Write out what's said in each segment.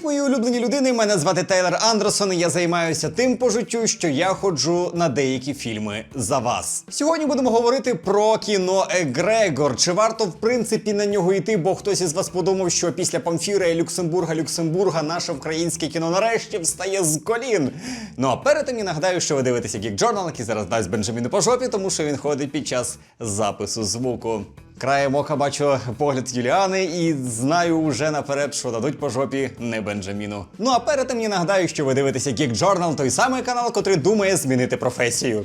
Привіт, мої улюблені людини! Мене звати Тейлор Андерсон. і Я займаюся тим по життю, що я ходжу на деякі фільми за вас. Сьогодні будемо говорити про кіно Егрегор. Чи варто в принципі на нього йти? Бо хтось із вас подумав, що після Памфіра і Люксембурга Люксембурга наше українське кіно нарешті встає з колін. Ну а перед тим я нагадаю, що ви дивитеся Geek Journal, який зараз дасть Бенджаміну по жопі, тому що він ходить під час запису звуку. Краєм ока бачу погляд Юліани і знаю уже наперед, що дадуть по жопі не Бенджаміну. Ну а перед тим я нагадаю, що ви дивитеся Geek Journal, той самий канал, котрий думає змінити професію.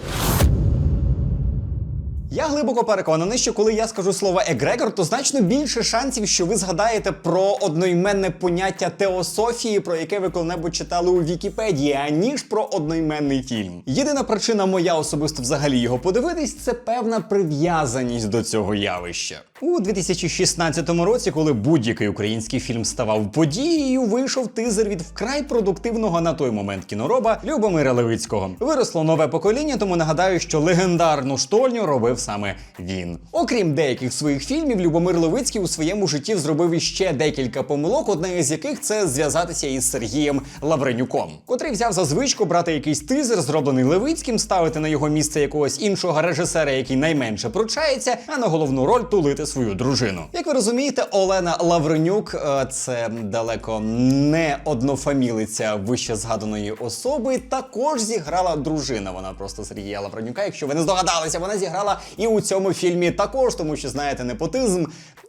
Я глибоко переконаний, що коли я скажу слово егрегор, то значно більше шансів, що ви згадаєте про одноіменне поняття теософії, про яке ви коли-небудь читали у Вікіпедії, аніж про одноіменний фільм. Єдина причина моя особисто взагалі його подивитись, це певна прив'язаність до цього явища. У 2016 році, коли будь-який український фільм ставав подією, вийшов тизер від вкрай продуктивного на той момент кінороба Любомира Левицького. Виросло нове покоління, тому нагадаю, що легендарну штольню робив саме він. Окрім деяких своїх фільмів, Любомир Левицький у своєму житті зробив іще декілька помилок, одна із яких це зв'язатися із Сергієм Лавренюком, котрий взяв за звичку брати якийсь тизер, зроблений Левицьким, ставити на його місце якогось іншого режисера, який найменше пручається, а на головну роль тулити свою дружину. Як ви розумієте, Олена Лавренюк е, це далеко не однофамілиця вище згаданої особи. Також зіграла дружина. Вона просто Сергія Лавренюка. Якщо ви не здогадалися, вона зіграла і у цьому фільмі також, тому що знаєте, непотизм.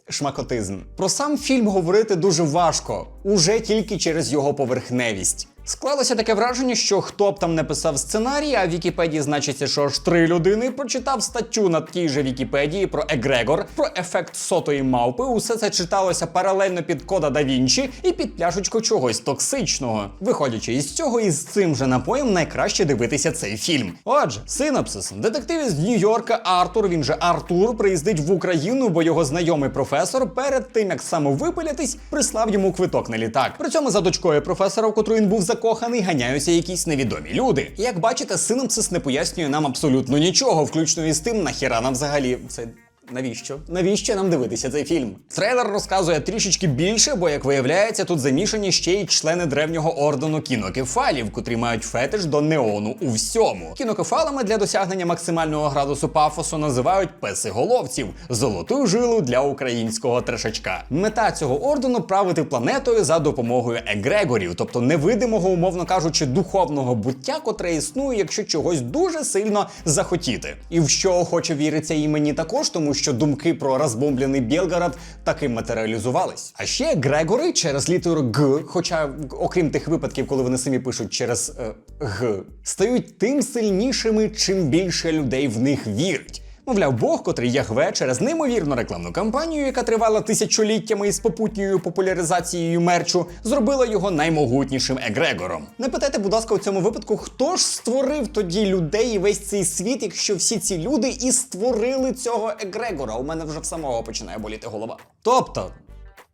Шмакотизм. Про сам фільм говорити дуже важко, уже тільки через його поверхневість. Склалося таке враження, що хто б там не писав сценарій, а в Вікіпедії значиться, що аж три людини прочитав статтю на тій же Вікіпедії про Егрегор, про ефект сотої мавпи. Усе це читалося паралельно під кода да Вінчі і під пляшечку чогось токсичного. Виходячи із цього, із цим же напоєм найкраще дивитися цей фільм. Отже, синопсис. Детектив з Нью-Йорка Артур, він же Артур, приїздить в Україну, бо його знайомий професор перед тим як самовипилятись, прислав йому квиток на літак. При цьому за дочкою професора, в котру він був закоханий, ганяються якісь невідомі люди. Як бачите, синопсис не пояснює нам абсолютно нічого, включно із тим, нахіра нам взагалі це. Навіщо? Навіщо нам дивитися цей фільм? Трейлер розказує трішечки більше, бо, як виявляється, тут замішані ще й члени древнього ордену кінокефалів, котрі мають фетиш до неону у всьому. Кінокефалами для досягнення максимального градусу пафосу називають песиголовців золоту жилу для українського трешачка. Мета цього ордену правити планетою за допомогою егрегорів, тобто невидимого, умовно кажучи, духовного буття, котре існує, якщо чогось дуже сильно захотіти. І в що охоче віриться і мені також, тому що думки про розбомблений Білгород таки матеріалізувались. А ще Грегори через літеру Г, хоча окрім тих випадків, коли вони самі пишуть через е, Г, стають тим сильнішими, чим більше людей в них вірить. Мовляв, Бог, котрий Ягве через неймовірну рекламну кампанію, яка тривала тисячоліттями із попутньою популяризацією мерчу, зробила його наймогутнішим егрегором. Не питайте, будь ласка, у цьому випадку, хто ж створив тоді людей і весь цей світ, якщо всі ці люди і створили цього егрегора? У мене вже в самого починає боліти голова. Тобто.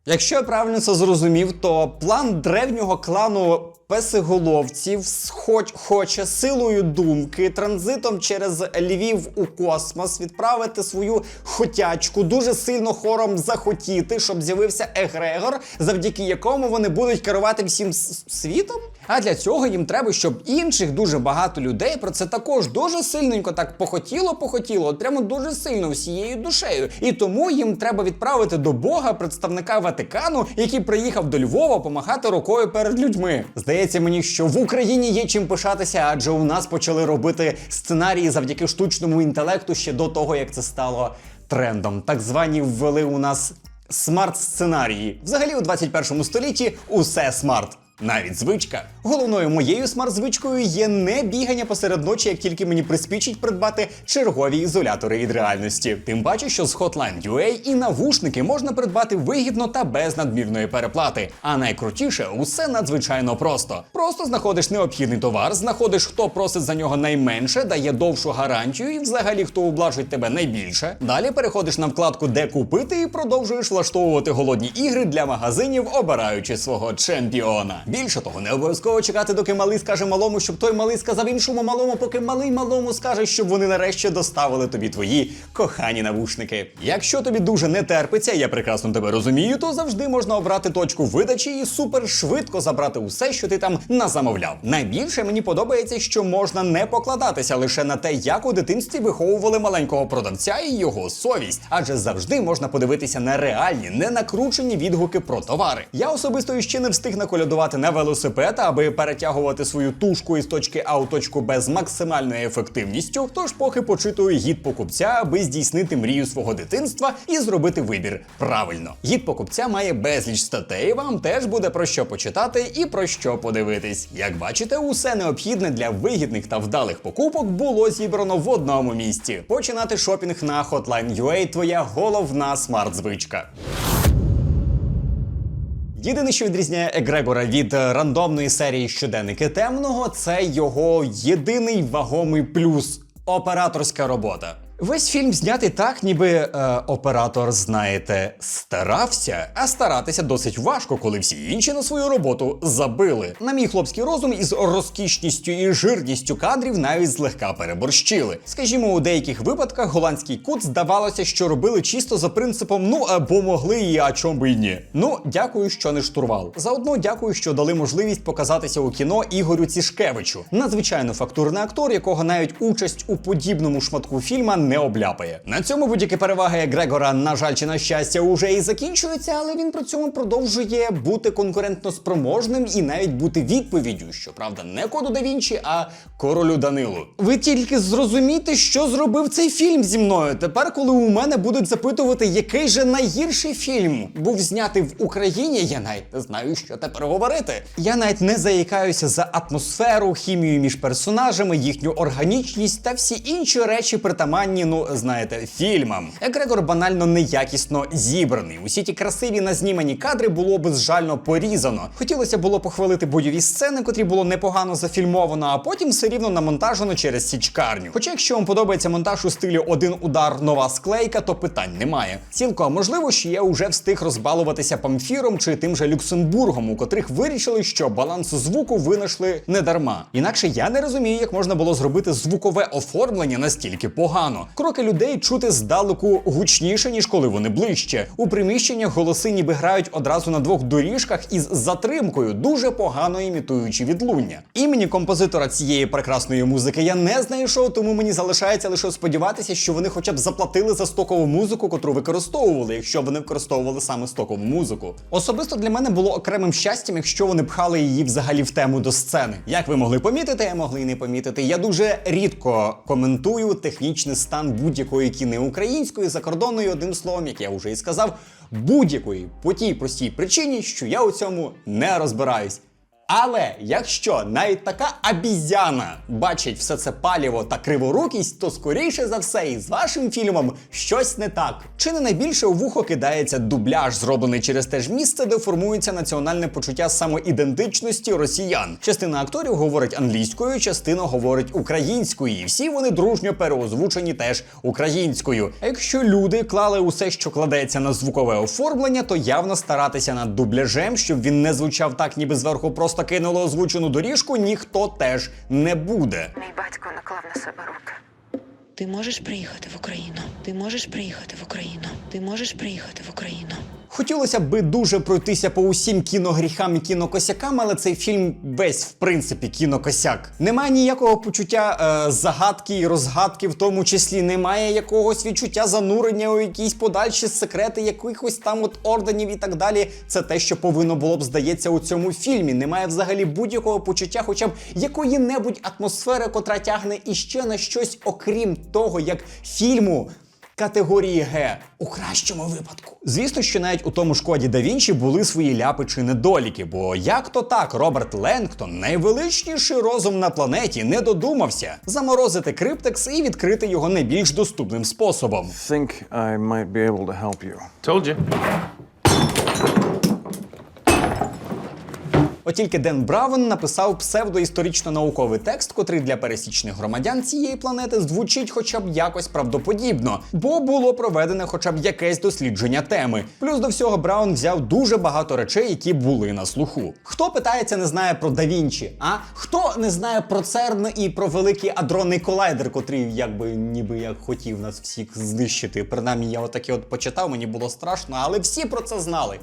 Якщо я правильно це зрозумів, то план древнього клану песиголовців хоч хоче силою думки транзитом через Львів у космос відправити свою хотячку дуже сильно хором захотіти, щоб з'явився егрегор, завдяки якому вони будуть керувати всім світом. А для цього їм треба, щоб інших дуже багато людей про це також дуже сильненько так похотіло, похотіло, от прямо дуже сильно всією душею. І тому їм треба відправити до Бога представника Ватикану, який приїхав до Львова помахати рукою перед людьми. Здається мені, що в Україні є чим пишатися, адже у нас почали робити сценарії завдяки штучному інтелекту ще до того, як це стало трендом. Так звані ввели у нас смарт-сценарії. Взагалі у 21 столітті усе смарт. Навіть звичка. Головною моєю смарт-звичкою є не бігання посеред ночі, як тільки мені приспічить придбати чергові ізолятори від реальності. Тим паче, що з Hotline UA і навушники можна придбати вигідно та без надмірної переплати. А найкрутіше, усе надзвичайно просто. Просто знаходиш необхідний товар, знаходиш, хто просить за нього найменше, дає довшу гарантію і взагалі хто облажить тебе найбільше. Далі переходиш на вкладку Де купити і продовжуєш влаштовувати голодні ігри для магазинів, обираючи свого чемпіона. Більше того, не обов'язково чекати, доки малий скаже малому, щоб той малий сказав іншому малому, поки малий малому скаже, щоб вони нарешті доставили тобі твої кохані навушники. Якщо тобі дуже не терпиться, я прекрасно тебе розумію, то завжди можна обрати точку видачі і супер швидко забрати усе, що ти там назамовляв. Найбільше мені подобається, що можна не покладатися лише на те, як у дитинстві виховували маленького продавця і його совість, адже завжди можна подивитися на реальні, не накручені відгуки про товари. Я особисто ще не встиг наколядувати на велосипед, аби перетягувати свою тушку із точки А у точку Б з максимальною ефективністю. Тож поки почитую гід покупця, аби здійснити мрію свого дитинства і зробити вибір правильно. Гід покупця має безліч статей. Вам теж буде про що почитати і про що подивитись. Як бачите, усе необхідне для вигідних та вдалих покупок було зібрано в одному місці. Починати шопінг на Hotline.ua – твоя головна смарт-звичка. Єдине, що відрізняє Егрегора від е, рандомної серії щоденники темного, це його єдиний вагомий плюс операторська робота. Весь фільм знятий так, ніби е, оператор, знаєте, старався, а старатися досить важко, коли всі інші на свою роботу забили. На мій хлопський розум із розкішністю і жирністю кадрів навіть злегка переборщили. Скажімо, у деяких випадках голландський кут здавалося, що робили чисто за принципом ну або могли і а чом би ні. Ну, дякую, що не штурвал. Заодно дякую, що дали можливість показатися у кіно Ігорю Цішкевичу. Надзвичайно фактурний актор, якого навіть участь у подібному шматку фільма не обляпає. На цьому будь-які переваги Грегора, на жаль, чи на щастя, уже і закінчуються, але він при цьому продовжує бути конкурентно спроможним і навіть бути відповіддю, щоправда, не коду да Вінчі, а королю Данилу. Ви тільки зрозумійте, що зробив цей фільм зі мною. Тепер, коли у мене будуть запитувати, який же найгірший фільм був знятий в Україні, я навіть не знаю, що тепер говорити. Я навіть не заїкаюся за атмосферу, хімію між персонажами, їхню органічність та всі інші речі притаманні, ну знаєте, фільмам. Егрегор банально неякісно зібраний. Усі ті красиві назнімані кадри було безжально порізано. Хотілося було похвалити бойові сцени, котрі було непогано зафільмовано, а потім все рівно намонтажено через січкарню. Хоча, якщо вам подобається монтаж у стилі один удар, нова склейка, то питань немає. Цілком можливо, що я вже встиг розбалуватися памфіром чи тим же Люксембургом, у котрих вирішили, що баланс звуку винайшли не дарма. Інакше я не розумію, як можна було зробити звукове оформлення настільки погано. Кроки людей чути здалеку гучніше, ніж коли вони ближче. У приміщеннях голоси ніби грають одразу на двох доріжках із затримкою, дуже погано імітуючи відлуння. Імені композитора цієї прекрасної музики я не знайшов, тому мені залишається лише сподіватися, що вони хоча б заплатили за стокову музику, котру використовували, якщо вони використовували саме стокову музику. Особисто для мене було окремим щастям, якщо вони пхали її взагалі в тему до сцени. Як ви могли помітити, могли і не помітити. Я дуже рідко коментую технічний стан будь-якої кіни української, закордонної, одним словом, як я вже і сказав, будь-якої по тій простій причині, що я у цьому не розбираюсь. Але якщо навіть така абізяна бачить все це паліво та криворукість, то скоріше за все і з вашим фільмом щось не так. Чи не найбільше у вухо кидається дубляж, зроблений через те ж місце, де формується національне почуття самоідентичності росіян. Частина акторів говорить англійською, частина говорить українською, і всі вони дружньо переозвучені теж українською. А якщо люди клали усе, що кладеться на звукове оформлення, то явно старатися над дубляжем, щоб він не звучав так, ніби зверху просто кинуло озвучену доріжку, ніхто теж не буде. Мій батько наклав на себе руки. Ти можеш приїхати в Україну. Ти можеш приїхати в Україну. Ти можеш приїхати в Україну. Хотілося би дуже пройтися по усім кіногріхам і кінокосякам, але цей фільм весь в принципі кінокосяк. Немає ніякого почуття е, загадки і розгадки, в тому числі немає якогось відчуття занурення у якісь подальші секрети, якихось там от орденів і так далі. Це те, що повинно було б здається у цьому фільмі. Немає взагалі будь-якого почуття, хоча б якої-небудь атмосфери, котра тягне іще на щось, окрім того, як фільму категорії Г у кращому випадку. Звісно, що навіть у тому шкоді да Вінчі були свої ляпи чи недоліки, бо як то так, Роберт Ленгтон, найвеличніший розум на планеті, не додумався заморозити криптекс і відкрити його найбільш доступним способом. think I might be able to help you. Told you. От тільки Ден Браун написав псевдоісторично-науковий текст, котрий для пересічних громадян цієї планети звучить хоча б якось правдоподібно, бо було проведене хоча б якесь дослідження теми. Плюс до всього Браун взяв дуже багато речей, які були на слуху. Хто питається, не знає про Да Вінчі, а хто не знає про ЦЕРН і про великий адронний колайдер, котрий якби ніби як хотів нас всіх знищити. Принаймні, я отаке от почитав, мені було страшно, але всі про це знали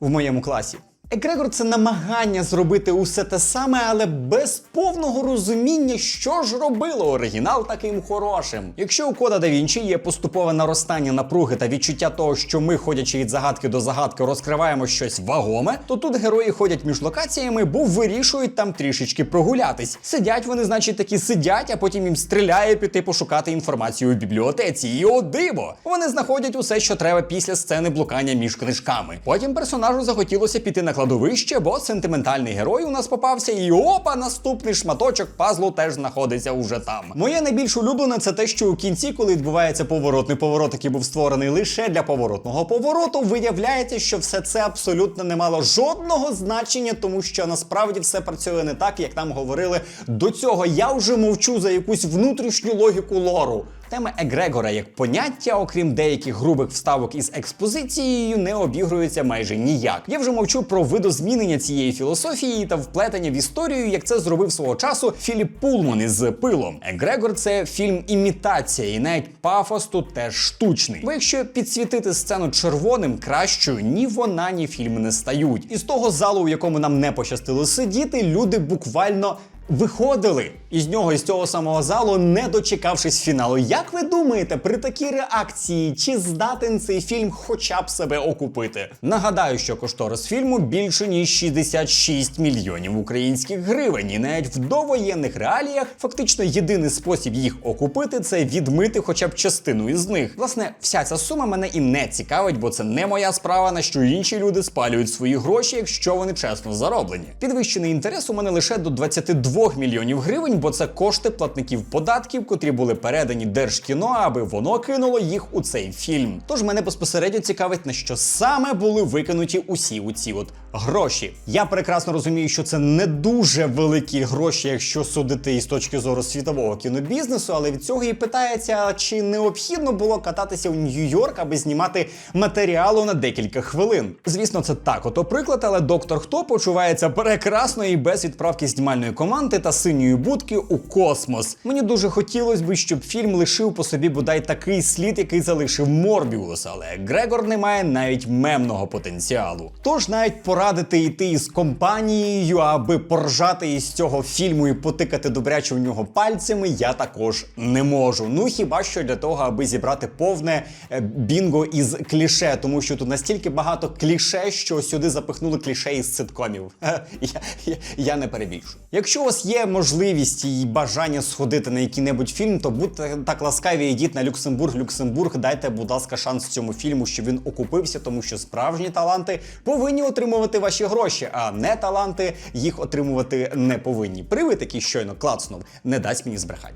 в моєму класі. Егрегор це намагання зробити усе те саме, але без повного розуміння, що ж робило оригінал таким хорошим. Якщо у кода да Вінчі є поступове наростання напруги та відчуття того, що ми, ходячи від загадки до загадки, розкриваємо щось вагоме, то тут герої ходять між локаціями, бо вирішують там трішечки прогулятись. Сидять вони, значить, такі сидять, а потім їм стріляє піти пошукати інформацію у бібліотеці. І о диво! Вони знаходять усе, що треба після сцени блукання між книжками. Потім персонажу захотілося піти на кладовище, бо сентиментальний герой у нас попався, і опа, наступний шматочок пазлу теж знаходиться уже там. Моє найбільш улюблене це те, що у кінці, коли відбувається поворотний поворот, який був створений лише для поворотного повороту, виявляється, що все це абсолютно не мало жодного значення, тому що насправді все працює не так, як нам говорили до цього. Я вже мовчу за якусь внутрішню логіку лору. Тема Егрегора як поняття, окрім деяких грубих вставок із експозицією, не обігрується майже ніяк. Я вже мовчу про видозмінення цієї філософії та вплетення в історію, як це зробив свого часу Філіп Пулман із пилом. Егрегор це фільм імітація, і навіть пафос тут теж штучний. Бо якщо підсвітити сцену червоним, кращою ні вона, ні фільм не стають. Із того залу, в якому нам не пощастило сидіти, люди буквально. Виходили із нього із цього самого залу, не дочекавшись фіналу. Як ви думаєте, при такій реакції чи здатен цей фільм хоча б себе окупити? Нагадаю, що кошторис фільму більше ніж 66 мільйонів українських гривень, і навіть в довоєнних реаліях фактично єдиний спосіб їх окупити це відмити хоча б частину із них. Власне, вся ця сума мене і не цікавить, бо це не моя справа, на що інші люди спалюють свої гроші, якщо вони чесно зароблені. Підвищений інтерес у мене лише до 22 мільйонів гривень, бо це кошти платників податків, котрі були передані Держкіно, аби воно кинуло їх у цей фільм. Тож мене безпосередньо цікавить, на що саме були викинуті усі оці от гроші. Я прекрасно розумію, що це не дуже великі гроші, якщо судити із точки зору світового кінобізнесу, але від цього і питається, чи необхідно було кататися у Нью-Йорк, аби знімати матеріалу на декілька хвилин. Звісно, це так, ото приклад, але доктор Хто почувається прекрасно і без відправки знімальної команди та синьої будки у космос. Мені дуже хотілося б, щоб фільм лишив по собі бодай такий слід, який залишив Морбіус, але Грегор не має навіть мемного потенціалу. Тож навіть порадити йти із компанією, аби поржати із цього фільму і потикати добряче в нього пальцями, я також не можу. Ну хіба що для того, аби зібрати повне е, бінго із кліше, тому що тут настільки багато кліше, що сюди запихнули кліше із ситкомів. Е, Я, я, я не перебільшую. Якщо у вас є можливість і бажання сходити на який-небудь фільм, то будьте так ласкаві, йдіть на Люксембург, Люксембург, дайте, будь ласка, шанс цьому фільму, щоб він окупився, тому що справжні таланти повинні отримувати ваші гроші, а не таланти їх отримувати не повинні. Привид, який щойно клацнув, не дасть мені збрехати.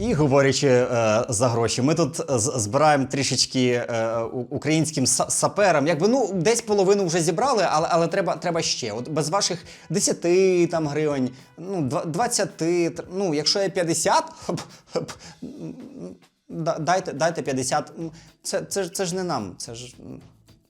І говорячи е, за гроші, ми тут збираємо трішечки е, українським саперам. Якби ну десь половину вже зібрали, але, але треба, треба ще. От без ваших 10 там гривень, ну 20, ну якщо є 50, хоп, хоп, дайте, дайте 50. Ну, Це, це, це ж не нам. Це ж.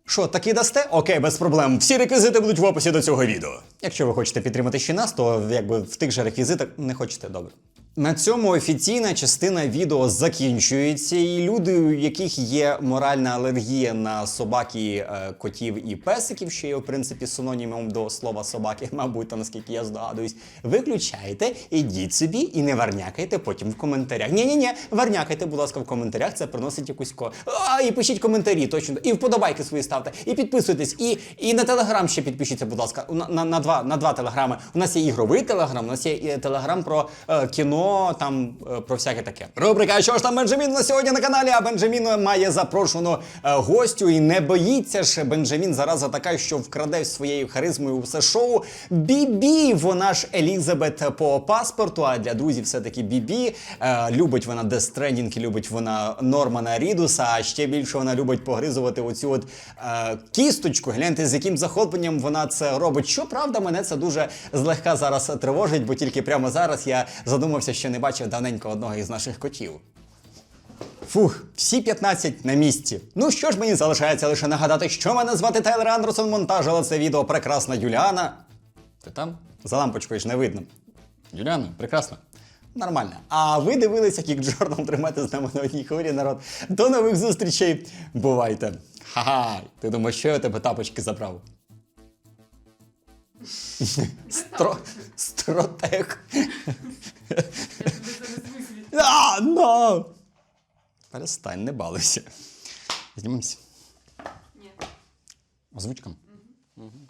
Що, таки дасте? Окей, без проблем. Всі реквізити будуть в описі до цього відео. Якщо ви хочете підтримати ще нас, то якби в тих же реквізитах не хочете добре. На цьому офіційна частина відео закінчується, і люди, у яких є моральна алергія на собаки, е, котів і песиків, що є в принципі синонімом до слова собаки, мабуть, та наскільки я здогадуюсь, виключайте, ідіть собі і не варнякайте потім в коментарях. Ні, ні, ні, варнякайте, будь ласка, в коментарях. Це приносить якусь ко. А, і пишіть коментарі, точно. І вподобайки свої ставте, і підписуйтесь, і, і на телеграм ще підпишіться, будь ласка. На, на, на два на два телеграми. У нас є ігровий телеграм, у нас є е, телеграм про е, кіно, там е, про всяке таке. Рубрика Що ж там Бенджамін на сьогодні на каналі? А Бенджамін має запрошену е, гостю і не боїться ж. Бенджамін зараза така, що вкраде своєю харизмою все шоу. Бібі, вона ж Елізабет по паспорту. А для друзів все таки Бібі. Е, любить вона і любить вона Нормана Рідуса. А ще більше вона любить погризувати оцю от е, кісточку. Гляньте, з яким захопленням вона це робить. Щоправда, мене це дуже злегка зараз тривожить, бо тільки прямо зараз я задумався, що не бачив давненько одного із наших котів. Фух, всі 15 на місці. Ну що ж мені залишається лише нагадати, що мене звати Тайлер Андерсон, монтажила це відео прекрасна Юліана. Ти там? За лампочкою ж не видно. Юліана, прекрасно. Нормально. А ви дивилися Кік Джорнал, тримайте з нами на одній хвилі, народ. До нових зустрічей. Бувайте. Ха-ха. Ти думаєш, що я тебе тапочки забрав? Стро... Стротех. А, no! Перестань, не балуйся. Знімемося. Ні. Озвучком? Угу.